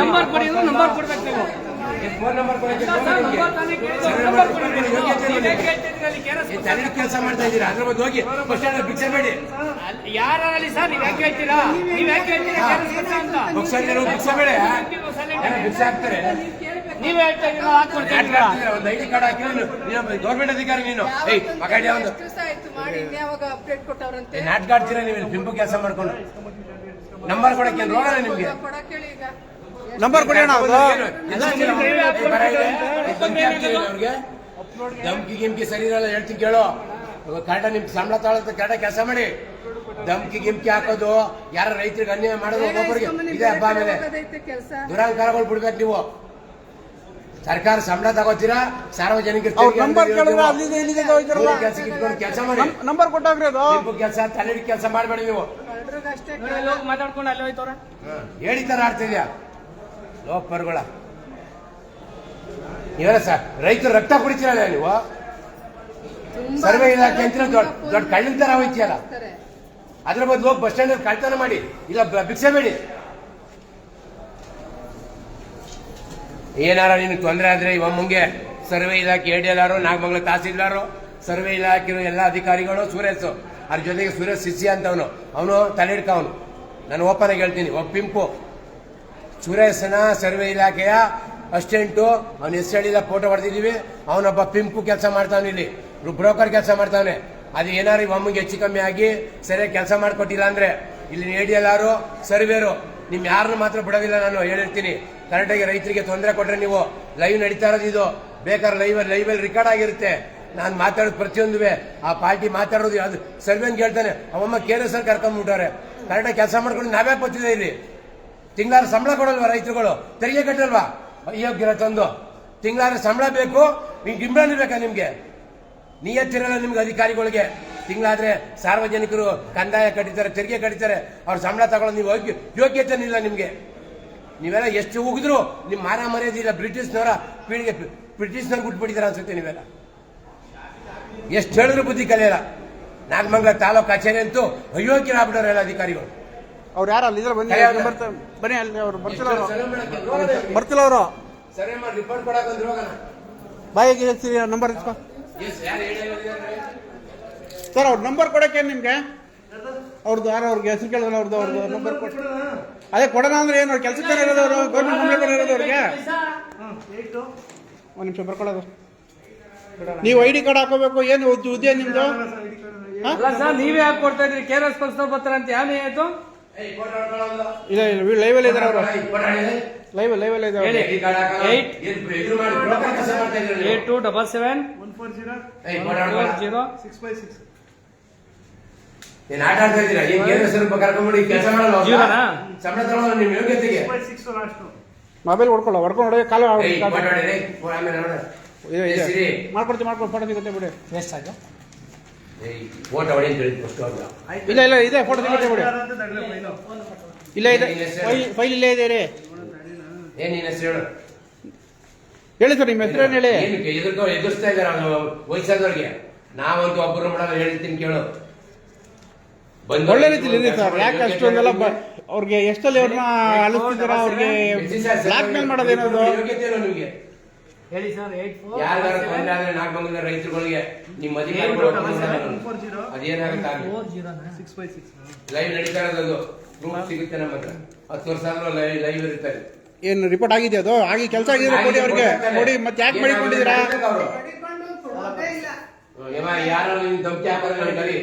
Number ಕೊಡಿ ಕೊಡ್ಬೇಕು ನೀವು. ಕೆಲಸ ಮಾಡ್ತಾ ಇದೀರಾ ಅದ್ರ ಬಗ್ಗೆ ಹೋಗಿ ಬಸ್ ಸ್ಟ್ಯಾಂಡ್ ಭಿಕ್ಷೆ ಬೇಡಿ ಅಲ್ಲಿ ಯಾರಲ್ಲಿ ಸರ್ ನೀವ್ ಯಾಕೆ ಹೇಳ್ತೀರಾ? ನೀವ್ ಯಾಕೆ ಭಿಕ್ಷೆ ಬೇಡ ಭಿಕ್ಷೆ ಹಾಕ್ತಾರೆ. ನೀವ್ ಹೇಳ್ತಾ? ಒಂದು ಐಡಿ ಕಾರ್ಡ್ ಹಾಕಿದ್ರು ಗೌರ್ಮೆಂಟ್ ಅಧಿಕಾರಿ ನೀನು. ಏಯ್ ಮಗಾಡಿ ಒಂದು ನಾಟಕ ಆಡ್ತೀರಾ ನೀವು ಪಿಂಪು ಕೆಲಸ ಮಾಡ್ಕೊಂಡು. ನಂಬರ್ ಕೊಡಕ್ಕೆ ನೋಡೋಣ ನಿಮ್ಗೆ? ಕೊಡಕ್ ಹೇಳಿ ಈಗ. ನಂಬರ್ ಕೊಡಿ ಅಣ್ಣ ಧಮ್ಕಿ ಗಿಮ್ಕಿ ಸರಿ ಇರಲ್ಲ ಹೇಳ್ತೀನಿ ಕೇಳು. ಕಾಟ ನಿಮ್ ಸಂಬಳ ತಗೊಳತ್ತೆ ಕಾಟ ಕೆಲಸ ಮಾಡಿ. ಧಮ್ಕಿ ಗಿಮ್ಕಿ ಹಾಕೋದು ಯಾರ ರೈತರಿಗೆ ಅನ್ಯಾಯ ಮಾಡೋದು ಒಬ್ಬೊಬ್ಬರಿಗೆ ಇದೆ ಹಬ್ಬ ಮೇಲೆ ದುರಾಂಕಾರಗಳು ಬಿಡ್ಬೇಕು ನೀವು. ಸರ್ಕಾರ ಸಂಬಳ ತಗೋತೀರಾ? ಸಾರ್ವಜನಿಕ ಅವ್ರ ನಂಬರ್ ಕೇಳಿದ್ರೆ ಅಲ್ಲಿದೆ ಇಲ್ಲಿದೆ ಹೋಯ್ತಾರಲ್ಲ ಕೆಲಸಕ್ಕೆ ಇಟ್ಕೊಂಡು ಕೆಲಸ ಮಾಡಿ. ನಂಬರ್ ಕೊಟ್ಟಾಗ್ರಿ ಅದು. ಕೆಲಸ ತಲೆ ಕೆಲಸ ಮಾಡಬೇಡಿ ನೀವು. ಮಾತಾಡ್ಕೊಂಡು ಅಲ್ಲಿ ಹೋಯ್ತವ್ರೆ. ಹೇಳಿ ತರ ಆಡ್ತಿದ್ಯಾ ಲೋಪರ್ಗಳ. ನೀವೆಲ್ಲ ಸರ್ ರೈತರು ರಕ್ತ ಕುಡಿತೀರಲ್ಲ ನೀವು? ಸರ್ವೆ ಇಲಾಖೆ ಅಂತ ದೊಡ್ಡ ದೊಡ್ಡ ಕಳ್ಳಿನ ತರ ಹೋಯ್ತೀಯಲ್ಲ? ಅದ್ರ ಬದಲು ಹೋಗಿ ಬಸ್ ಸ್ಟ್ಯಾಂಡ್ ಕಳ್ತನ ಮಾಡಿ. ಇಲ್ಲ ಬ- ಭಿಕ್ಷೆ ಬೇಡಿ. ಏನಾರ ನಿನಗೆ ತೊಂದರೆ ಆದ್ರೆ ಇವಮ್ಮಂಗೆ ಸರ್ವೆ ಇಲಾಖೆ A D L R Nagamangala tahsildar survey ಇಲಾಖೆ ಎಲ್ಲ ಅಧಿಕಾರಿಗಳು ಸುರೇಶ್. ಅದ್ರ ಜೊತೆಗೆ ಸುರೇಶ್ ಸಿಸಿ ಅಂತವನು. ಅವನು ತಲೆ ಅವನು ನಾನು ಓಪನ್ ಆಗಿ ಹೇಳ್ತೀನಿ, ಒಬ್ಬ ಪಿಂಪು. ಸುರೇಶನ ಸರ್ವೆ ಇಲಾಖೆಯ ಅಸ್ಟೆಂಟು ಅವನ ಹೇಳಿದ ಫೋಟೋ ಹೊಡೆದಿದ್ದೀವಿ ಅವನೊಬ್ಬ ಪಿಂಪು ಕೆಲಸ ಮಾಡ್ತಾವನು ಇಲ್ಲಿ. ಬ್ರೋಕರ್ ಕೆಲಸ ಮಾಡ್ತಾವನೆ. ಅದು ಏನಾರು ಒಮ್ಮಿಗೆ ಹೆಚ್ಚು ಕಮ್ಮಿ ಆಗಿ ಸರಿಯಾಗಿ ಕೆಲಸ ಮಾಡಿಕೊಟ್ಟಿಲ್ಲ ಅಂದ್ರೆ, ಇಲ್ಲಿ ಆರು, ಸರ್ವೇರು. ನಿಮ್ ಯಾರನ್ನು ಮಾತ್ರ ಬಿಡೋದಿಲ್ಲ ನಾನು ಹೇಳಿರ್ತೀನಿ. ಕರೆಕ್ಟಾಗಿ ರೈತರಿಗೆ ತೊಂದರೆ ಕೊಟ್ರೆ ನೀವು ಲೈವ್ ನಡೀತಾ ಇರೋದು ಇದು. ಬೇಕಾದ್ರೆ ಲೈವ್ ಲೈವಲ್ಲಿ ರೆಕಾರ್ಡ್ ಆಗಿರುತ್ತೆ. ನಾನು ಮಾತಾಡೋದು ಪ್ರತಿಯೊಂದು ಆ ಪಾರ್ಟಿ ಮಾತಾಡೋದು ಅದು ಸರ್ವೆನ್ ಕೇಳ್ತಾನೆ, ಅವಮ್ಮ ಕೆ ಎಸ್ ಅಲ್ಲಿ ಕೆಲಸ ಮಾಡ್ಕೊಂಡು ನಾವೇ ಬರ್ತಿದ್ದೆ ಇಲ್ಲಿ. ತಿಂಗಳ ಸಂಬಳ ಕೊಡಲ್ವಾ ರೈತರುಗಳು? ತೆರಿಗೆ ಕಟ್ಟಲ್ವಾ? ಅಯೋಗ್ಯರ ತಂದು. ತಿಂಗಳ ಸಂಬಳ ಬೇಕು, ನಿಮ್ಗೆ ಗಿಂಬಳ ಬೇಕಾ ನಿಮ್ಗೆ? ನಿಯತ್ತಿರಲ್ಲ ನಿಮ್ಗೆ ಅಧಿಕಾರಿಗಳಿಗೆ. ತಿಂಗಳಾದ್ರೆ ಸಾರ್ವಜನಿಕರು ಕಂದಾಯ ಕಟ್ಟಿದ್ದಾರೆ, ತೆರಿಗೆ ಕಟ್ಟಿದ್ದಾರೆ. ಅವ್ರ ಸಂಬಳ ತಗೊಳ್ಳೋದು ನೀವು ಯೋಗ್ಯತೆ ಇಲ್ಲ ನಿಮ್ಗೆ. ನೀವೆಲ್ಲ ಎಷ್ಟು ಉಗಿದ್ರು ನಿಮ್ ಮರ್ಯಾದೆ ಇಲ್ಲ. ಬ್ರಿಟಿಷ್ನವರ ಪೀಳಿಗೆ ಬ್ರಿಟಿಷ್ನವ್ರು ಬಿಟ್ಬಿಟ್ಟಿದ್ದಾರೆ ಅನ್ಸುತ್ತೆ ನೀವೆಲ್ಲ. ಎಷ್ಟು ಹೇಳಿದ್ರು ಬುದ್ಧಿ ಕಲಿಯಲ್ಲ. ನಾಗಮಂಗಲ ತಾಲೂಕು ಕಚೇರಿ ಅಂತೂ ಅಯೋಗ್ಯರಾಗ್ಬಿಟ್ಟವ್ರೆ ಎಲ್ಲ ಅಧಿಕಾರಿಗಳು. ಅವ್ರು ಯಾರು ಅಲ್ಲಿ ಬನ್ನಿ ಹಾಕು. ಬರ್ತಾರೆ. ಬನ್ನಿ ಅಲ್ಲಿ ಅವ್ರು ಬರ್ತಿಲ್ಲ ಅವರು. ಬರ್ತಿಲ್ಲ ಅವರು? ಸರಿ ಮಾಡಿ ರಿಪೋರ್ಟ್ ಕೊಡಕ್ ಬಂದ್ರು ಹೋಗೋಣ. ಬಾಯಿಗೆ ಹೇಳ್ತೀರಿ ನಂಬರ್ ಇಸ್ಕೊ. ಎಸ್ ಯಾರು ಹೇಳಿದ್ರೆ ಸರ್ ಅವ್ರ ನಂಬರ್ ಕೊಡಕ್ಕೆ ನಿಮ್ಗೆ? ಅವ್ರದ್ದು ಯಾರು ಅವ್ರಿಗೆ ಹೆಸರು ಕೇಳಿದ್ರೆ ಅವ್ರದ್ದು ಅವ್ರದ್ದು ನಂಬರ್ ಕೊಟ್ಟು. ಅದೇ ಕೊಡೋಣ ಅಂದ್ರೆ ಏನು? ಕೆಲಸಕ್ಕೆ ಇರೋದು ಅವರು? ಗೌರ್ಮೆಂಟ್ ಕಂಪ್ಲೇಂಟ್ ಇರೋದು ಅವ್ರಿಗೆ? ಒಂದು ನಿಮಿಷ ಬರ್ಕೊಳ್ಳೋದು. ನೀವು ಐ ಡಿ ಕಾರ್ಡ್ ಹಾಕೋಬೇಕು ಏನು ಉದ್ದ- ಹುದ್ದೆ ನಿಮ್ದು? ಅಲ್ಲ ಸರ್ ನೀವೇ ಹಾಕೊಡ್ತಾ ಕೊಡ್ತಾ ಇದ್ರಿ ಕೆ ಆರ್ ಎಸ್ ಪಕ್ಷದವ್ರು ಬರ್ತಾರೆ ಅಂತ ಯಾವ ಆಯ್ತು ಇಲ್ಲ ಇಲ್ಲ ಲೈವಲ್ಲಿ ಇದ್ದಾರೆ ಅವರು. ಲೈವ್ ಲೈವಲ್ಲಿ ಹೇಳಿ. Eight. Eight eight two double seven. Four zero. ಏನ್ ಆಟ ಆಡ್ತಾ ಇದ್ದೀರಾ? ಏನ್ ಕೇಂದ್ರ ಸ್ವಲ್ಪ ಕರ್ಕೊಂಡ್ಬಿಡಿ ಕೆಲಸ ಮಾಡಲ್ಲ ಅವ್ರು? ಜೀವನಾ? ಸಂಬಳ ತಗೊಳ್ಳೋದು ನಿಮ್ ಯೋಗ್ಯತೆಗೆ. ಮೊಬೈಲ್ ಹೊಡ್ಕೊಳ್ಳೋ ಹೊಡ್ಕೊಂಡು ಕಾಲ ಆಮೇಲೆ ಮಾಡ್ಕೊಡ್ತೀವಿ ಮಾಡ್ಕೊಂಡು ಫೋಟೋ ಸಿಗುತ್ತೆ ಬಿಡಿ. ವೇಸ್ಟ್ ಆಯ್ತು. ಏಯ್, ಫೋಟೋ ಹೊಡಿ ಅಂತ ಅವ್ರು. ಇಲ್ಲ ಇಲ್ಲ ಇದೆ ಫೋಟೋ ಸಿಗುತ್ತೆ ಬಿಡಿ. ಇಲ್ಲ ಇದೆ. ಫೈಲ್ ಇಲ್ಲೇ ಇದೆ ರೀ ಏನ್ ನಿನ್ ಹೆಸರು ಹೇಳು? ಹೇಳಿ ಸರ್ ನಿಮ್ಮ ಹೆಸರು ಹೇಳಿ? ಏನಕ್ಕೆ? ಎದುರ್ಕೊ ಎದುರಿಸ್ತಾ ಇದ್ದಾರೆ ವಯಸ್ಸಾದವ್ರಿಗೆ? ನಾವಂತೂ ಒಬ್ಬರು ಮಾಡಲ್ಲ ಹೇಳ್ತೀನಿ ಕೇಳು. ಬಂದು ಒಳ್ಳೆ ರೀತಿಲಿ ಸರ್. ಯಾಕೆ ಅಷ್ಟೊಂದೆಲ್ಲ ಅವ್ರಿಗೆ ಎಷ್ಟಲ್ಲಿ ಅವ್ರನ್ನ ಅಲಿಸ್ತಿದ್ದೀರ ಅವ್ರಿಗೆ ಬ್ಲಾಕ್ ಮೇಲ್ ಮಾಡೋದೇನದು? ಯೋಗ್ಯತೆ ಇಲ್ಲ ನಿಮ್ಗೆ. ಹೇಳಿ ಸರ್ ಏಟ್ ಫೋರ್ ಯಾರಿಗಾರ ತೊಂದ್ರೆ ಆದ್ರೆ ನಾಗಮಂಗಲ ರೈತರುಗಳಿಗೆ ನಿಮ್ಮ ಮದುವೆ ಅದೇನಾಗುತ್ತೆ ಆಗ್ಲಿ. ಫೋರ್ ಜೀರೋನಾ? ಲೈವ್ ನಡೀತಾ ಇರೋದು ಪ್ರೂಫ್ ಸಿಗುತ್ತೆ ನಮ್ಮ ಹತ್ರ. ಹತ್ತು ವರ್ಷ ಆದ್ರೂ ಲೈವ್ ಲೈವ್ ಇರ್ತಾರೆ. ಏನು ರಿಪೋರ್ಟ್ ಆಗಿದೆ ಅದು? ಆಗಿ ಕೆಲಸ ಆಗಿದ್ರೆ ಕೊಡಿ ಅವ್ರಿಗೆ. ಕೊಡಿ ಮತ್ತೆ ಯಾಕೆ ಮಾಡಿಕೊಂಡಿದ್ದೀರಾ? ಯಾರು ನಿನ್ ಧಮಕಿ ಹಾಕೋದ್ರೆ ನನಗೆ ಕರಿ.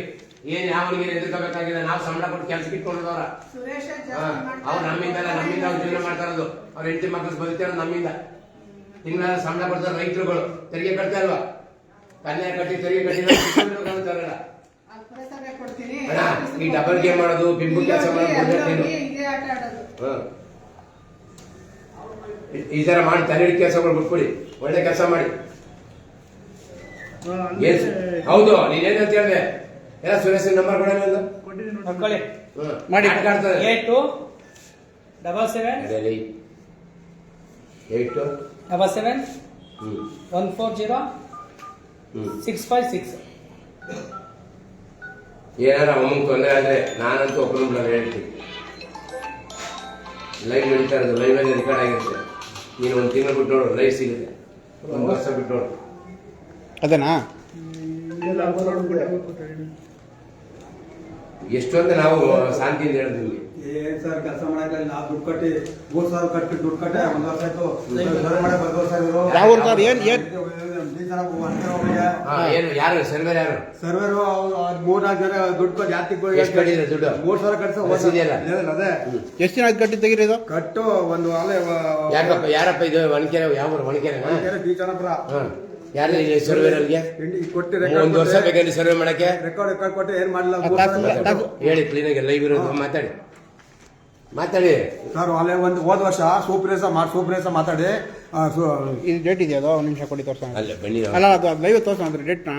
ಏನ್ ಯಾವನಿಗೆ ಎದುರ್ಕೋಬೇಕಾಗಿದೆ? ನಾವು ಸಂಬಳ ಕೊಟ್ಟು ಕೆಲ್ಸಕ್ಕೆ ಇಟ್ಕೊಂಡಿದವ್ರ ಸುರೇಶ ಅವ್ರು ನಮ್ಮಿಂದ ನಮ್ಮಿಂದ ಅವ್ರು ಜೀವನ ಮಾಡ್ತಾ ಇರೋದು. ಅವ್ರ ಹೆಂಡತಿ ಮಕ್ಕಳು ಬದುಕಿರೋದು ನಮ್ಮಿಂದ. ತಿಂಗಳ ಸಂಬಳ ಕೊಡ್ತಾರೆ ರೈತರುಗಳು ತೆರಿಗೆ ಕಟ್ತಾ ಇಲ್ವಾ? ಕನ್ಯಾ ಕಟ್ಟಿ ತೆರಿಗೆ ಕಟ್ಟಿಲ್ಲ ಈ ಡಬಲ್ ಗೇಮ್ ಮಾಡೋದು ಬಿಂಬು ಕೆಲಸ ಮಾಡೋದು. ಈ- ತರ ಮಾಡಿ ತಲೆ ಕೆಲಸಗಳು ಬಿಟ್ಬಿಡಿ. ಒಳ್ಳೆ ಕೆಲಸ ಮಾಡಿ. ಹೌದು ನೀನೇನಂತ ಹೇಳ್ದೆ ಎಲ್ಲ ಸುರೇಶ್ ನಂಬರ್ ಕೊಡೋಣ ಒಂದು ಮಕ್ಕಳೇ. ಮಾಡಿ. Eight double seven. ಅದೇಲಿ. Double seven one four zero six five six ಏನಾರ ಅಮ್ಮಂಗೆ ತೊಂದರೆ ಆದ್ರೆ ನಾನಂತೂ ಒಬ್ಬರು ಹೇಳ್ತೀನಿ. ಲೈವ್ ನಡೀತಾ ಇರೋದು ಲೈವ್ ಅಲ್ಲಿ ರೆಕಾರ್ಡ್ ಆಗಿರುತ್ತೆ. ನೀನು ಒಂದು ತಿಂಗಳು ಬಿಟ್ಟು ನೋಡು ಲೈವ್ ಸಿಗುತ್ತೆ. ಒಂದು ವರ್ಷ ಬಿಟ್ಟು ನೋಡು. ಅದೇನಾ ಎಷ್ಟು ಅಂತ ನಾವು ಶಾಂತಿಯಿಂದ ಹೇಳಿದ್ವಿ ಏನ್ ಸರ್ ಕೆಲಸ ಮಾಡಕ್ಕೆ ನಾವು ದುಡ್ಡು ಕಟ್ಟಿ ಮೂರ್ ಸಾವಿರ ಕಟ್ಟಿ ದುಡ್ಡು ಕಟ್ಟೆ ಒಂದ್ ವರ್ಷ ಆಯ್ತು. ಮಾಡಕ್ ಬರ್ತಾವ ಸರ್? ಏನ್- ಏನ್- ಏನು ಯಾರು ಸರ್ವೇರ್ ಯಾರು? ಸರ್ವೇರು ಜನ ದುಡ್ಡು ಜಾತಿ ಎಷ್ಟ್ ಕಟ್ಟಿದ್ರೆ ದುಡ್ಡು? ಮೂರ್ ಸಾವಿರ ಕಟ್ಸ? ಅದೇ. ಎಷ್ಟು ದಿನ ಕಟ್ಟಿ ತೆಗೀರಿ ಇದು? ಕಟ್ಟು ಒಂದು ಆಲೆ ಯಾಕಪ್ಪ ಯಾರಪ್ಪ ಇದು ಒಣಕೆರೆ ಯಾವ ಒಣಕೆರೆ ಬೀಚನಪುರ. ಯಾರು ಸರ್ವೇರ್ ಅವ್ರಿಗೆ ಕೊಟ್ಟು ಒಂದು ವರ್ಷ ಬೇಕಂದ್ರೆ ಸರ್ವೆ ಮಾಡಕ್ಕೆ? ರೆಕಾರ್ಡ್ ರೆಕಾರ್ಡ್ ಕೊಟ್ಟು ಏನು ಮಾಡಲ್ಲ ಹೇಳಿ ಕ್ಲೀನಾಗಿ ಲೈವ್ ಇರೋದು ಮಾತಾಡಿ. ಮಾತಾಡಿ. ಸರ್ ಅಲ್ಲೇ ಒಂದು ಹೋದ ವರ್ಷ ಸೂಪ್ರೇಸ ಮಾಡಿ ಸೂಪ್ರೇಸ ಮಾತಾಡಿ. ಇದು ಡೇಟ್ ಇದೆಯಾ ಒಂದು ನಿಮಿಷ ಕೊಡಿ ತೋರ್ಸೋಣ. ಅಲ್ಲ ಬನ್ನಿ ಅಲ್ಲ ಅದು ಲೈವ್ ತೋರ್ಸೋಣ ಅಂದ್ರೆ ಡೇಟ್ನ.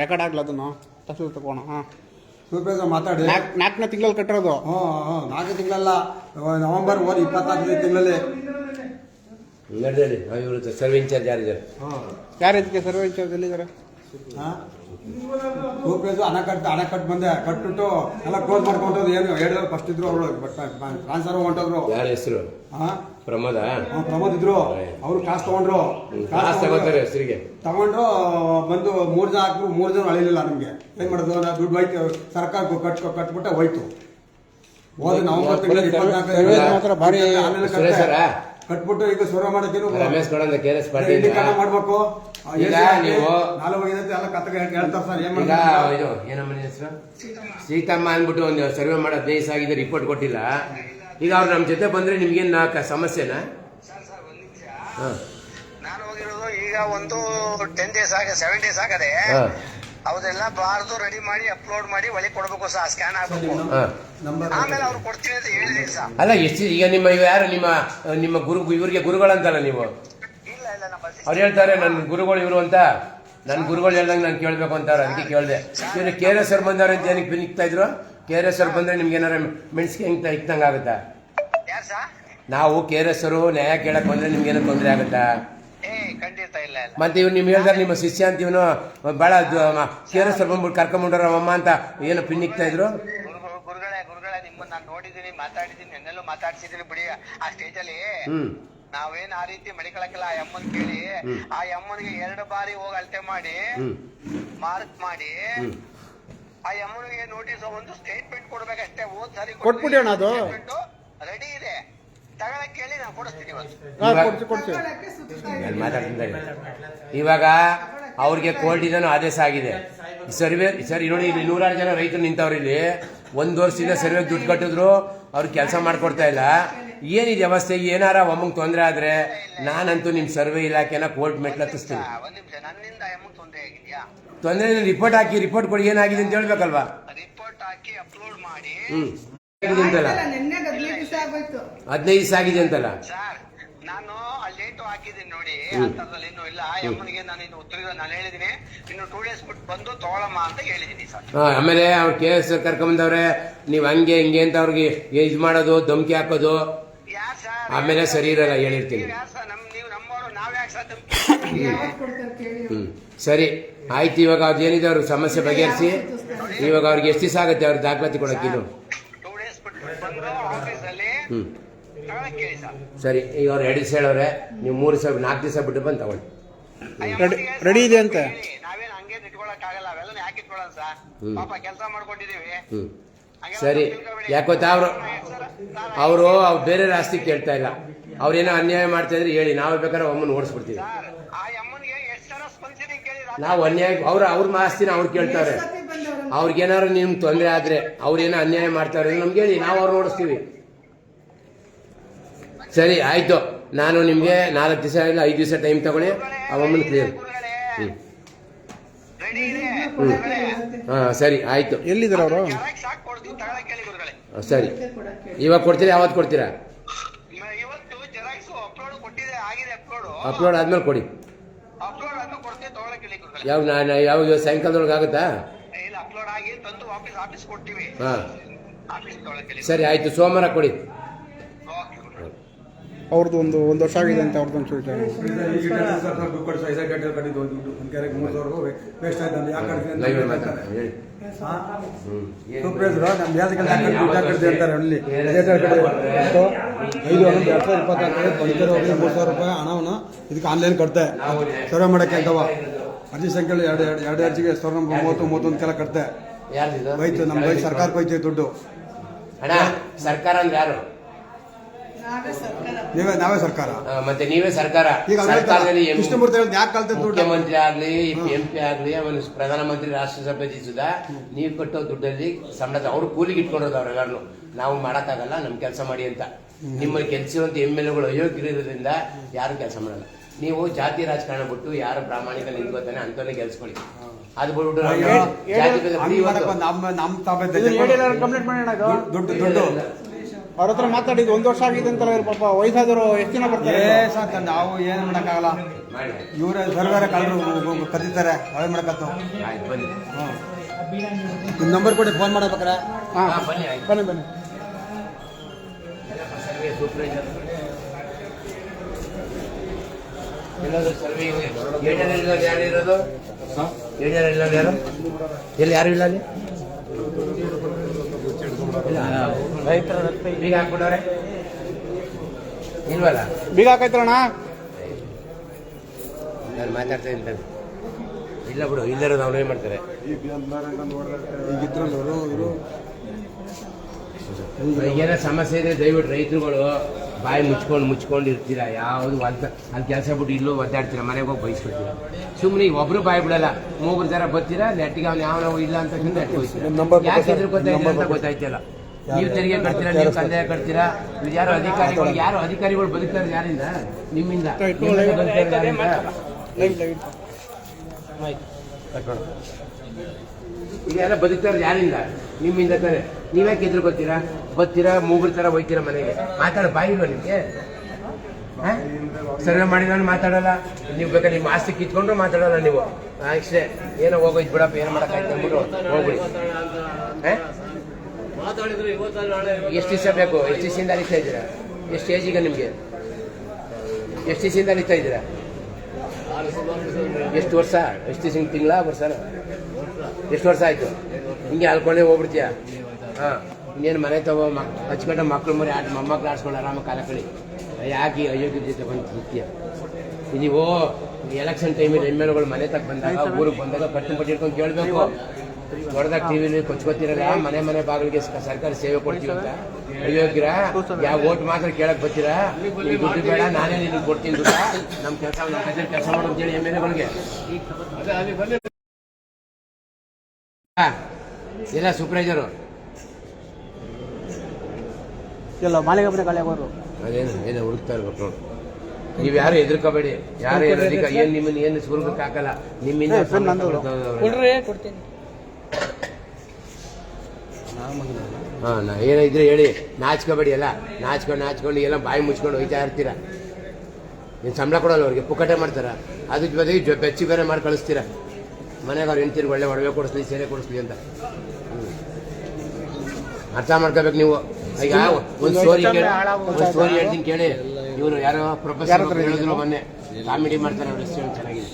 ರೆಕಾರ್ಡ್ ಆಗ್ಲ ಅದನ್ನು? ತಕ್ಷಣ ತಗೋಣ ಹಾಂ. ಸೂಪ್ರೇಸ ಮಾತಾಡಿ. ನಾಲ್ಕು ನಾಲ್ಕನೇ ತಿಂಗಳಲ್ಲಿ ಕಟ್ಟಿರೋದು. ಹ್ಞೂ ಹ್ಞೂ ನಾಲ್ಕು ತಿಂಗಳಲ್ಲ. ನವೆಂಬರ್ ಹೋದ ಇಪ್ಪತ್ನಾಲ್ಕನೇ ತಿಂಗಳಲ್ಲಿ. ನಡೆದಲ್ಲಿ ಇವರು ಸರ್ವ್ ಇನ್ಚಾರ್ಜ್ ಯಾರಿದ್ದಾರೆ? ಯಾರು ಇದಕ್ಕೆ ಸರ್ವ್ ಇನ್ಚಾರ್ಜ್ ಎಲ್ಲಿದ್ದಾರೆ? ಸೂಪ್ರೇಸು ಹಣ ಕಟ್ಟು ಹಣ ಕಟ್ಟು ಬಂದೆ ಕಟ್ಬಿಟ್ಟು ಎಲ್ಲ ಕ್ಲೋಸ್ ಮಾಡ್ಕೊಂಡು ಏನು? ಹೇಳಿದ್ರು ಫಸ್ಟ್ ಇದ್ರು ಅವರು ಟ್ರಾನ್ಸ್ಫರ್ ಹೊಂಟೋದ್ರು ಯಾರ ಹೆಸರು? ಹಾ? ಪ್ರಮೋದ? ಹಾ, ಪ್ರಮೋದ್ ಇದ್ರು. ಅವರು ಕಾಸು ತಗೊಂಡ್ರು. ಕಾಸು ತಗೋತಾರೆ ಹೆಸರಿಗೆ? ತಗೊಂಡ್ರು ಬಂದು ಮೂರ್ ಜನ ಹಾಕ್ರು ಮೂರ್ ಜನ ಅಳಿಲಿಲ್ಲ ನಮ್ಗೆ. ಏನ್ ಮಾಡೋದು ನಾವು ದುಡ್ಡು ಹೋಯ್ತು ಸರ್ಕಾರ ಕಟ್ ಕಟ್ಬಿಟ್ಟೆ ಹೋಯ್ತು. ಹೋದ ನವೆಂಬರ್ ತಿಂಗಳ ಇಪ್ಪತ್ನಾಲ್ಕು ಭಾರಿ? ಕಟ್ಬಿಟ್ಟು ಈಗ ಸ್ವರ ಮಾಡಕ್ಕೇನು ರಮೇಶ್ ಗೌಡ ಕೆ ಎಸ್ ಪಾಟೀಲ್ ಮಾಡ್ಬೇಕು? ಈಗ ನೀವು- ನಾಲ್ಕು ಐದೈತೆ ಎಲ್ಲ ಕತ್ತಗೆ ಹೇಳ್ತಾರೆ ಸರ್. ಏನು ಈಗ ಇದು ಏನಮ್ಮ ನಿನ್ ಹೆಸರು? ಸೀತಮ್ಮ ಅಂದ್ಬಿಟ್ಟು ಒಂದು ಸರ್ವೆ ಮಾಡೋ ದೇಶ ಆಗಿದೆ ರಿಪೋರ್ಟ್ ಕೊಟ್ಟಿಲ್ಲ. ಈಗ ಅವ್ರು ನಮ್ಮ ಜೊತೆ ಬಂದ್ರೆ ನಿಮ್ಗೇನು ನಾಲ್ಕು ಸಮಸ್ಯೆನಾ? ಹಾ. ನಾನು ಹೋಗಿರೋದು ಈಗ ಒಂದು ಟೆನ್ ಡೇಸ್ ಆಗ ಸೆವೆನ್ ಡೇಸ್ ಆಗದೆ ಹಾ ಅವ್ರೆಲ್ಲ ಬಾರ್ದು ರೆಡಿ ಮಾಡಿ ಅಪ್ಲೋಡ್ ಮಾಡಿ ಒಳಗೆ ಕೊಡಬೇಕು ಸರ್ ಸ್ಕ್ಯಾನ್ ಆಗಬೇಕು. ಆಮೇಲೆ ಅವ್ರು ಕೊಡ್ತೀನಿ ಅಂತ ಹೇಳಿದ್ರಿ ಸರ್. ಅಲ್ಲ ಎಷ್ಟು ಈಗ ನಿಮ್ಮ ಇವ್ ಯಾರು? ನಿಮ್ಮ ನಿಮ್ಮ ಗುರು ಇವರಿಗೆ ಗುರುಗಳಂತಲ್ಲ ನೀವು? ಇಲ್ಲ ಇಲ್ಲ ನಮ್ಮ ಅವ್ರು ಹೇಳ್ತಾರೆ ನನ್ನ ಗುರುಗಳು ಇವರು ಅಂತ. ನನ್ನ ಗುರುಗಳು ಹೇಳ್ದಂಗೆ ನಾನು ಕೇಳಬೇಕು ಅಂತಾರೆ ಅದಕ್ಕೆ ಕೇಳಿದೆ. ಇವ್ರು ಕೆ ಆರ್ ಎಸ್ ಅವ್ರು ಬಂದವ್ರೆ ಅಂತ ಏನಕ್ಕೆ ನಿಕ್ತಾ ಇದ್ರು? ಕೆ ಆರ್ ಎಸ್ ಅವ್ರು ಬಂದ್ರೆ ನಿಮ್ಗೆ ಏನಾರ ಮೆಣಸಿಗೆ ಹೆಂಗ್ ಇಕ್ದಂಗೆ ಆಗುತ್ತಾ? ಯಾರು ಸಹ ನಾವು ಕೆ ಆರ್ ಎಸ್ ಅವರು ನ್ಯಾಯ ಕೇಳಕ್ಕೆ ಬಂದ್ರೆ ನಿಮ್ಗೆ ಏನೋ ತೊಂದರೆ ಆಗುತ್ತಾ? ಮತ್ತೆ ಇವ್ ನಿಮ್ ಹೇಳಿದ್ರೆ ನಿಮ್ಮ ಶಿಷ್ಯ ಅಂತ ಇವನು ಬಹಳ ಕೆ ಆರ್ ಎಸ್ ಅವ್ರು ಬಂದ್ಬಿಟ್ಟು ಕರ್ಕೊಂಡ್ಬಿಟ್ರ ಅಮ್ಮ ಅಂತ ಏನೋ ಪಿನ್ನಿಕ್ತಾ ಇದ್ರು? ಗುರುಗಳು ಗುರುಗಳೇ ನಿಮ್ಮನ್ನ ನಾನು ನೋಡಿದ್ದೀನಿ ಮಾತಾಡಿದ್ದೀನಿ ನೆನ್ನೆಲ್ಲೂ ಮಾತಾಡ್ಸಿದೀನಿ ಬಿಡಿ. ಆ ಸ್ಟೇಜ್ ಅಲ್ಲಿ ನಾವೇನ್ ಆ ರೀತಿ ಮಡಿಕೊಳಕಿಲ್ಲ ಆ ಅಮ್ಮನ್ ಕೇಳಿ ಆ ಅಮ್ಮನಿಗೆ ಎರಡು ಬಾರಿ ಹೋಗಿ ಅಳತೆ ಮಾಡಿ ಮಾರ್ಕ್ ಮಾಡಿ ಆ ಅಮ್ಮನಿಗೆ ನೋಟಿಸ್ ಒಂದು ಸ್ಟೇಟ್ಮೆಂಟ್ ಕೊಡ್ಬೇಕಷ್ಟೇ ಹೋದ್ ಸಾರಿ ಕೊಟ್ಬಿಡೋಣ ಅಣ್ಣ ಅದು. ರೆಡಿ ಕೊಡಿಸ್ತೀನಿ ಇವತ್ತು. ಹಾಂ ಇವಾಗ- ನಾನು ಅವ್ರಿಗೆ ಕೋರ್ಟ್ ಇದನ್ನು ಆದೇಶ ಆಗಿದೆ. ಸರ್ವೆ ಸರ್ ನೋಡಿ ಇಲ್ಲಿ ನೂರಾರು ಜನ ರೈತರು ನಿಂತವ್ರು ಇಲ್ಲಿ. ಒಂದು ವರ್ಷದಿಂದ ಸರ್ವೆಗೆ ದುಡ್ಡು ಕಟ್ಟಿದ್ರು ಅವ್ರಿಗೆ ಕೆಲಸ ಮಾಡ್ಕೊಡ್ತಾ ಇಲ್ಲ. ಏನಿದೆ ವ್ಯವಸ್ಥೆ? ಏನಾರ ಒಮ್ಮಂಗ್ ತೊಂದರೆ ಆದ್ರೆ ನಾನಂತೂ ನಿಮ್ ಸರ್ವೆ ಇಲಾಖೆನ ಕೋರ್ಟ್ ಮೆಟ್ಲು ಹತ್ತಿಸ್ತೀನಿ. ಒಂದ್ ನಿಮಿಷ. ನನ್ನಿಂದ ಅಮ್ಮನ್ ತೊಂದರೆ ಆಗಿದ್ಯಾ? ತೊಂದರೆ ರಿಪೋರ್ಟ್ ಹಾಕಿ ರಿಪೋರ್ಟ್ ಕೊಡಿ ಏನಾಗಿದೆ ಅಂತ ಹೇಳ್ಬೇಕಲ್ವಾ? ರಿಪೋರ್ಟ್ ಹಾಕಿ ಅಪ್ಲೋಡ್ ಮಾಡಿ. ಹ್ಮ್. ಆಗಿದೆ ಅಂತಲ್ಲ ಹದಿನೈದು ದಿವಸ ಆಗಿದೆ ಅಂತಲ್ಲ? ಸರ್ ನಾನು ಅಲ್ಲಿ ಡೇಟು ಹಾಕಿದ್ದೀನಿ ನೋಡಿ ಅಂತದ್ರಲ್ಲಿ ಇನ್ನೂ ಇಲ್ಲ. ಯಮ್ಮನಿಗೆ ನಾನು ಇನ್ನು ಉತ್ತರ ನಾನು ಹೇಳಿದ್ದೀನಿ. ಇನ್ನು ಟೂ ಡೇಸ್ ಬಿಟ್ಟು ಬಂದು ತಗೊಳಮ್ಮ ಅಂತ ಹೇಳಿದ್ದೀನಿ ಸರ್. ಹಾ, ಆಮೇಲೆ ಅವ್ರು ಕೆ ಎಸ್ ಕರ್ಕೊಂಬಂದವ್ರೆ ನೀವ್ ಹಂಗೆ ಹಿಂಗೆ ಅಂತ ಅವ್ರಿಗೆ ಏಜ್ ಮಾಡೋದು ಧಮ್ಕಿ ಹಾಕೋದು. ಯಾರ್ ಸರ್? ಆಮೇಲೆ ಸರಿ ಇರಲ್ಲ ಹೇಳಿರ್ತೀನಿ. ನೀವ್ ಯಾರ್ ಸರ್? ನಮ್ ನೀವು ನಮ್ಮವರು ನಾವ್ ಯಾಕೆ ಸರ್ ಯಾವತ್ತು ಕೊಡ್ತಾರೆ ಕೇಳಿ. ಹ್ಮ್ ಸರಿ. ಆಯ್ತು ಇವಾಗ ಅದೇನಿದೆ ಅವ್ರ ಸಮಸ್ಯೆ ಬಗೆಹರಿಸಿ. ಇವಾಗ ಅವ್ರಿಗೆ ಎಷ್ಟು ದಿವಸ ಆಗುತ್ತೆ ಅವ್ರಿಗೆ ದಾಖಲಾತಿ ಕೊಡಕ್ಕೆ ಇದು ಟೂ ಡೇಸ್ ಬಿಟ್ಟು ಬಂದು ಕೇಳಿ ಸರ್ ಈಗ ಅವ್ರು ಎರಡು ದಿವಸ ಹೇಳವ್ರೆ ನೀವು ಮೂರು ದಿವಸ ನಾಲ್ಕು ದಿವಸ ಬಿಟ್ಟು ಬಂದು ತಗೊಳ್ಳಿ. ರೆಡಿ ರೆಡಿ ಇದೆ ಅಂತ. ನಾವೇನ್ ಹಂಗೆ ಇಟ್ಕೊಳಕ್ ಆಗಲ್ಲ ಅವೆಲ್ಲ ಯಾಕೆ ಇಟ್ಕೊಳ್ಳೋಣ ಸರ್? ಪಾಪ ಕೆಲಸ ಅವರು ಅವರು ಅವ್ರು ಬೇರೆ ಆಸ್ತಿ ಕೇಳ್ತಾ ಇಲ್ಲ. ಅವ್ರೇನೋ ಅನ್ಯಾಯ ಮಾಡ್ತಾ ಇದ್ರೆ ಹೇಳಿ ನಾವು ಬೇಕಾದ್ರೆ ಅಮ್ಮನ ಓಡಿಸ್ಬಿಡ್ತೀವಿ. ನಾವು ಅನ್ಯಾಯ ಅವ್ರ ಅವ್ರ ಆಸ್ತಿನ ಅವ್ರು ಕೇಳ್ತಾರೆ. ಅವ್ರಿಗೇನಾದ್ರು ನಿಮ್ಗೆ ತೊಂದರೆ ಆದ್ರೆ ಅವ್ರೇನೋ ಅನ್ಯಾಯ ಮಾಡ್ತಾರೆ ನಮ್ಗೆ ಹೇಳಿ ನಾವು ಅವ್ರು ನೋಡಿಸ್ತೀವಿ ಸರಿ ಆಯ್ತು. ನಾನು ನಿಮಗೆ ನಾಲ್ಕು ದಿವಸ ಇಲ್ಲ ಐದು ದಿವಸ ಟೈಮ್ ತಗೊಳ್ಳಿ. ಅವಮ್ಮನ ಕ್ಲಿಯರ್ ಹ್ಞೂ ಹ್ಞೂ. ಹಾ ಸರಿ ಆಯ್ತು. ಎಲ್ಲಿದ್ದಾರೆ ಅವರು? ಸರಿ. ಇವಾಗ ಕೊಡ್ತೀರಾ ಯಾವತ್ತು ಕೊಡ್ತೀರಾ? ಅಪ್ಲೋಡ್ ಕೊಟ್ಟಿದೆ ಆಗಿದೆ ಅಪ್ಲೋಡ್ ಅಪ್ಲೋಡ್ ಆದ್ಮೇಲೆ ಕೊಡಿ ಯಾವ ನಾನು ಯಾವ ಸಾಯಂಕಾಲದೊಳಗೆ ಆಗುತ್ತಾ? ಹಾಂ ಅಪ್ಲೋಡ್ ಆಗಿ ತಂದು ವಾಪಸ್ ಆಫೀಸ್ ಕೊಡ್ತೀವಿ. ಹಾ. ಆಫೀಸ್ ತಗೊಳಕ್ ಕೇಳಿ ಸರಿ ಆಯ್ತು. ಸೋಮವಾರ ಕೊಡಿ. ಅವ್ರದ್ದು ಒಂದು ಒಂದು ವರ್ಷ ಆಗಿದೆ ಅಂತ ಅವ್ರದ್ದು ಒಂದು ಕೊಡಿಸಿ ಐದು ಎರಡು ಸಾವಿರ ಇಪ್ಪತ್ತಾರು ಮೂರು ಸಾವಿರ ರೂಪಾಯಿ ಹಣವನ್ನು ಇದಕ್ಕೆ ಆನ್ಲೈನ್ ಕಟ್ತೆ ಸರ್ವೆ ಮಾಡಕ್ಕೆ ಅಂತವ ಅರ್ಜಿ ಸಂಖ್ಯೆ ಎರಡು ಎರಡು ಎರಡು ಅರ್ಜಿಗೆ ಸಾವಿರ ನಂಬರ್ ಮೂವತ್ತು ಮೂವತ್ತೊಂದು ಕೆಲ ಕಟ್ತೆ ನಮ್ಮ ಸರ್ಕಾರ ಹೋಯ್ತು ದುಡ್ಡು ಸರ್ಕಾರ ಅಂದ್ರೆ ಯಾರು ನಾವೇ ಸರ್ಕಾರ. ನೀವೇ ಸರ್ಕಾರ. ಆ, ಮತ್ತೆ ನೀವೇ ಸರ್ಕಾರ. ಈಗ ಸರ್ಕಾರದಲ್ಲಿ ಎಂ- ಕೃಷ್ಣಮೂರ್ತಿ ಯಾಕೆ ಕಲ್ತ ದುಡ್ಡು? ಮುಖ್ಯಮಂತ್ರಿ ಆಗ್ಲಿ ಎಂ ಪಿ ಆಗ್ಲಿ ಆಮೇಲೆ ಪ್ರಧಾನಮಂತ್ರಿ ರಾಷ್ಟ್ರಸಭೆ ಸುಧಾ ನೀವು ಕಟ್ಟೋ ದುಡ್ಡಲ್ಲಿ ಸಂಬಳ ಅವ್ರು ಕೂಲಿಗೆ ಇಟ್ಕೊಂಡಿರೋದು ಅವ್ರೆಲ್ಲರೂ ನಾವು ಮಾಡಕ್ಕಾಗಲ್ಲ ನಮ್ ಕೆಲಸ ಮಾಡಿ ಅಂತ. ನಿಮ್ಮ ಕೆಲ್ಸಿರುವಂತ ಎಂ ಎಲ್ ಎಗಳು ಅಯೋಗ್ಯರಿರೋದ್ರಿಂದ ಯಾರು ಕೆಲಸ ಮಾಡಲ್ಲ. ನೀವು ಜಾತಿ ರಾಜಕಾರಣ ಬಿಟ್ಟು ಯಾರು ಪ್ರಾಮಾಣಿಕ ನಿಂತ್ಕೋತಾನೆ ಅಂತವನ್ನೇ ಕೊಡಿ ಅದು ಬಿಟ್ಬಿಟ್ಟು ನಾವು ಜಾತಿ ಭೇದ ಬಿಡಿ ಹಂಗ್ ಇವತ್ತು. ಮಾಡಕ್ ಬಂದ್ ನಮ್ಮ ತಾಪೆ ದುಡ್ಡು ದುಡ್ಡು ಅವ್ರ ಹತ್ರ ಮಾತಾಡಿದ್ದು ಒಂದು ವರ್ಷ ಆಗಿದೆ ಅಂತಲ್ಲ ಇವ್ರು ಪಾಪ ವಯಸ್ಸಾದವರು ಎಷ್ಟು ಜನ ಬರ್ತಾರೆ? ಏ ಸಾಕ ನಾವು ಏನು ಮಾಡೋಕ್ಕಾಗಲ್ಲ. ಮಾಡಿ ಇವರೇ ಸರ್ವೇರೆ ಕಳ್ಳರು ಕರೀತಾರೆ ಅವೇ ಮಾಡಕತ್ತು. ಆಯ್ತು ಬನ್ನಿ ನಿಮ್ಮ ನಂಬರ್ ಕೊಡಿ ಫೋನ್ ಮಾಡಬೇಕಾರೆ. ಹಾಂ ಹಾ, ಬನ್ನಿ ಆಯ್ತು. ಬನ್ನಿ ಯಾರು ಇರೋದು? ಏರಿಯಾದಲ್ಲಿ ಯಾರು? ಎಲ್ಲಿ ಯಾರು ಇಲ್ಲ ಅಲ್ಲಿ? ಇಲ್ಲ. ಹಾಕ್ಬಿಟ್ಟವ್ರೆ. ಇಲ್ವಲ್ಲ? ಬೀಗ ನಾನು ಮಾತಾಡ್ತಾ ಇದ್ದೀನಿ. ಇಲ್ಲ ಬಿಡು ಇಲ್ಲರೂ ನಾವು ಏನು ಮಾಡ್ತಾರೆ? ಏನೋ ಸಮಸ್ಯೆ ಇದೆ ದಯವಿಟ್ಟು ರೈತರುಗಳು ಬಾಯಿ ಮುಚ್ಕೊಂಡು ಮುಚ್ಕೊಂಡು ಇರ್ತೀರಾ? ಯಾವುದು ಅಂತ ಅಲ್ಲಿ ಕೆಲಸ ಬಿಟ್ಟು ಇಲ್ಲೂ ಒದ್ದಾಡ್ತೀರಾ? ಮನೆಗೆ ಹೋಗಿ ಬಯಸ್ಕೊಡ್ತೀರಾ ಸುಮ್ಮನೆ ಒಬ್ರು ಬಾಯಿ ಬಿಡಲ್ಲ. ಮೂಗ್ರ ಥರ ಬರ್ತೀರಾ? ನೆಟ್ಟಿಗೆ ಅವ್ನು ಯಾವ ಇಲ್ಲ ಅಂತ ನೆಟ್ ನಂಬರ್ ಯಾಕೆ ಕೊಡಿ ಸರ್. ಅಂತ ಗೊತ್ತಾಯ್ತಿಲ್ಲ. ನೀವು ತೆರಿಗೆ ಕಟ್ತೀರಾ? ನೀವು ಕಂದಾಯ ಕಟ್ತೀರಾ? ಇದು ಯಾರು ಅಧಿಕಾರಿಗಳು ಯಾರು ಅಧಿಕಾರಿಗಳು ಬದುಕ್ತಾರೆ ಯಾರಿಂದ? ನಿಮ್ಮಿಂದ. ಈಗ ಎಲ್ಲ ಬದುಕ್ತಾರೆ ಯಾರಿಂದ? ನಿಮ್ಮಿಂದ ತಾನೆ. ನೀವ್ಯಾಕೆ ಎದುರ್ಕೊತೀರಾ ಬರ್ತೀರಾ ಮೂಗುರ್ ತರ ಹೋಯ್ತೀರಾ ಮನೆಗೆ? ಮಾತಾಡ ಬಾಯಿಲ್ವ ನಿಮ್ಗೆ? ಸರ್ವೆ ಮಾಡಿದ್ರೆ ಮಾತಾಡಲ್ಲ? ನೀವು ಬೇಕಾದ್ರೆ ನಿಮ್ಮ ಆಸ್ತಿ ಕಿತ್ಕೊಂಡ್ರು ಮಾತಾಡಲ್ಲ ನೀವು. ಇಷ್ಟೇ. ಏನೋ ಹೋಗೋಯ್ತು ಬಿಡಪ್ಪ, ಏನು ಮಾಡಕ್ಕಾಯ್ತು ಅಂದ್ಬಿಟ್ಟು ಹೋಗ್ಬಿಡಿ? ಎಷ್ಟು ದಿವಸ ಬೇಕು? ಎಷ್ಟು ದಿವಸದಿಂದ ಅಲಿತಾ ಇದ್ದೀರಾ? ಎಷ್ಟು ಏಜ್ ಈಗ ನಿಮಗೆ? ಎಷ್ಟು ದಿವಸದಿಂದ ಅಲಿತಾ ಇದ್ದೀರಾ? ಎಷ್ಟು ವರ್ಷ? ಎಷ್ಟು ದಿವಸ, ತಿಂಗಳ, ವರ್ಷನ? ಎಷ್ಟು ವರ್ಷ ಆಯ್ತು? ಹಿಂಗೆ ಅಲ್ಕೊಂಡೇ ಹೋಗ್ಬಿಡ್ತೀಯ? ಇನ್ನೇನು ಮನೆ ತಗೋ ಮಕ್ ಹಚ್ಕೊಂಡ ಮಕ್ಳು ಮರಿ ಆಟ ಮೊಮ್ಮಕ್ಳು ಆಡ್ಸ್ಕೊಂಡು ಆರಾಮ ಕಾಲ ಕಳಿ. ಯಾಕೆ ಅಯೋಗ್ಯ ಜೊತೆ ಬಂದು ತಿಂತೀಯ ನೀವು ಎಲೆಕ್ಷನ್ ಟೈಮಲ್ಲಿ ಎಂ ಎಲ್ ಮನೆ ತಗ ಬಂದಾಗ ಊರಿಗೆ ಬಂದಾಗ ಕಟ್ಟು ಪಟ್ಟಿ ಇಟ್ಕೊಂಡು ಕೇಳಬೇಕು. ದೊಡ್ಡದಾಗ ಟಿವಿಲಿ ಕೊಚ್ಕೊತಿರಲ್ಲ ಮನೆ ಮನೆ ಬಾಗಿಲಿಗೆ ಸರ್ಕಾರ ಸೇವೆ ಕೊಡ್ತೀವಿ ಅಂತ. ಅಯೋಗ್ಯರ ಯಾವ ಓಟ್ ಮಾತ್ರ ಕೇಳಕ್ ಬರ್ತೀರಾ? ನೀವು ದುಡ್ಡು ಬೇಡ ನಾನೇ ನಿನ್ಗೆ ಕೊಡ್ತೀನಿ ದುಡ್ಡು? ನಮ್ಮ ಕೆಲಸ ನಮ್ಮ ಕೆಲಸ ಮಾಡು ಅಂತೇಳಿ ಎಂ ಎಲ್ ಎಗಳಿಗೆ. ಇಲ್ಲ ಸೂಪರ್ವೈಸರು ಇಲ್ಲ ಮಾಲಿಕಪ್ಪನ ಕಳೆ ಅವರು ಅದೇನು ಏನೇ ಹುಡುಕ್ತಾ ಇರ್ಬೇಕು ನೋಡು. ನೀವು ಯಾರು ಹೆದರ್ಕೋಬೇಡಿ ಯಾರು ಏನು ಏನು ನಿಮ್ಮನ್ನ ಏನು ಸ್ವರ್ಗಕ್ಕೆ ಹಾಕಲ್ಲ. ನಿಮ್ಮಿಂದ ಸಂಬಳ ಕೊಡ್ರಿ ಕೊಡ್ತೀನಿ. ಹಾ ನಾ ಏನಿದ್ರೆ ಹೇಳಿ. ನಾಚ್ಕೋಬೇಡಿ ಎಲ್ಲ. ನಾಚ್ಕೊಂಡು ನಾಚ್ಕೊಂಡು ಎಲ್ಲ ಬಾಯಿ ಮುಚ್ಕೊಂಡು ಹೋಯ್ತಾ ಇರ್ತೀರಾ? ನೀನು ಸಂಬಳ ಕೊಡಲ್ಲ ಅವ್ರಿಗೆ. ಪುಕ್ಕಟೆ ಮಾಡ್ತಾರ. ಅದ್ರ ಜೊತೆಗೆ ಜೊ ಬೆಚ್ಚಿ ಬೇರೆ ಮಾಡಿ ಕಳಿಸ್ತೀರಾ? ಮನೆಗೆ ಅವ್ರು ಹೆಂಡ್ತಿರ್ಗೆ ಒಳ್ಳೆ ಒಡವೆ ಕೊಡಿಸ್ಲಿ ಸೇರೆ ಕೊಡಿಸ್ಲಿ ಅಂತ. ಹ್ಮ್. ಅರ್ಥ ಮಾಡ್ಕೋಬೇಕು ನೀವು. ಈಗ ಒಂದು ಸ್ಟೋರಿ ಒಂದು ಸ್ಟೋರಿ ಹೇಳ್ತೀನಿ ಕೇಳಿ. ಇವರು ಯಾರೋ ಪ್ರೊಫೆಸರ್ ಹೇಳಿದ್ರು? ಮೊನ್ನೆ. ಕಾಮಿಡಿ ಮಾಡ್ತಾರೆ ಅವ್ರ ಹೆಸರು ಚೆನ್ನಾಗಿದೆ.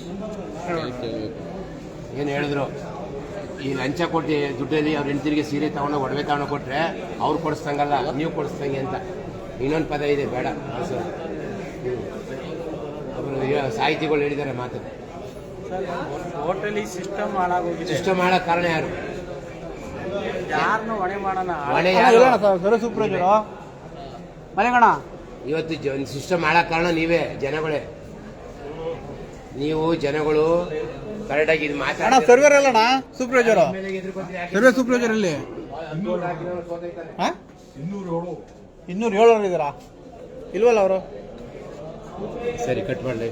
ಏನು ಹೇಳಿದ್ರು? ಈ ಲಂಚ ಕೊಟ್ಟು ದುಡ್ಡಲ್ಲಿ ಅವ್ರ ಹೆಂಡತಿರಿಗೆ ಸೀರೆ ತಗೊಂಡು ಒಡವೆ ತಗೊಂಡು ಕೊಟ್ಟರೆ ಅವ್ರು ಕೊಡಿಸ್ದಂಗಲ್ಲ ನೀವು ಕೊಡಿಸ್ದಂಗೆ ಅಂತ. ಇನ್ನೊಂದು ಪದ ಇದೆ ಬೇಡ ಸರ್ ಅವರು ಸಾಹಿತಿಗಳು ಹೇಳಿದ್ದಾರೆ ಮಾತು. ಟೋಟಲಿ ಸಿಸ್ಟಮ್ ಹಾಳಾಗೋಗಿದೆ. ಸಿಸ್ಟಮ್ ಹಾಳಾಗ ಕಾರಣ ಯಾರು? ಯಾರನ್ನು ಹೊಣೆ ಮಾಡೋಣ ಹೊಣೆ ಯಾರು? ಸರಿ ಸೂಪರ್ವೈಸರು ಮನೆಗಣ. ಇವತ್ತು ಸಿಸ್ಟಮ್ ಮಾಡೋ ಕಾರಣ ನೀವೇ ಜನಗಳೇ. ನೀವು ಜನಗಳು ಕರೆಕ್ಟಾಗಿ ಇದು ಅಣ್ಣ ಮಾತಾಡ ಸರ್ವೇರ್ ಅಲ್ಲಣ್ಣ ಸೂಪರ್ವೈಸರು ಸರ್ವೆ ಸೂಪರ್ವೈಸರ್ ಅಲ್ಲಿ ಇನ್ನೂರ ಏಳರು ಇದ್ದಾರಾ? ಇಲ್ವಲ್ಲ ಅವರು? ಸರಿ ಕಟ್ ಮಾಡಿ